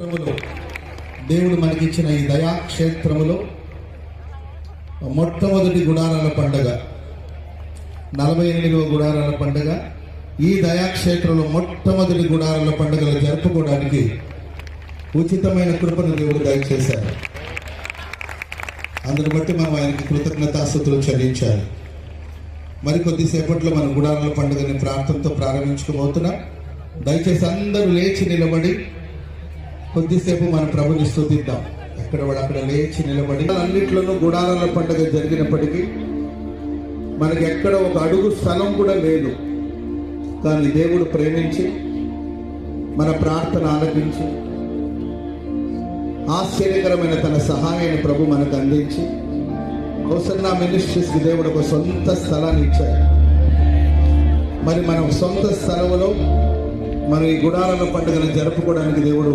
దేవుడు మనకిచ్చిన ఈ దయా క్షేత్రములో మొట్టమొదటి గుడారాల పండగ నలభై ఎనిమిదవ గుడారాల పండగ. ఈ దయాక్షేత్రంలో మొట్టమొదటి గుడారాల పండుగలు జరుపుకోవడానికి ఉచితమైన కృపను దేవుడు దయచేశారు. అందును బట్టి మనం ఆయనకి కృతజ్ఞతాస్థుతులు చెల్లించాలి. మరి కొద్దిసేపట్లో మనం గుడారాల పండుగని ప్రార్థనతో ప్రారంభించుకోబోతున్నాం. దయచేసి అందరూ లేచి నిలబడి కొద్దిసేపు మన ప్రభుని స్థుతిద్దాం ఎక్కడ వాడు అక్కడ లేచి నిలబడి అన్నిట్లోనూ గుడారాల పండుగ జరిగినప్పటికీ మనకి ఎక్కడ ఒక అడుగు స్థలం కూడా లేదు. కానీ దేవుడు ప్రేమించి మన ప్రార్థన ఆలకించి ఆశ్చర్యకరమైన తన సహాయాన్ని ప్రభు మనకు అందించి హోసన్నా మినిస్ట్రీస్కి దేవుడు ఒక సొంత స్థలాన్ని ఇచ్చాడు. మరి మనం సొంత స్థలంలో మనం ఈ గుడారాల పండుగను జరుపుకోవడానికి దేవుడు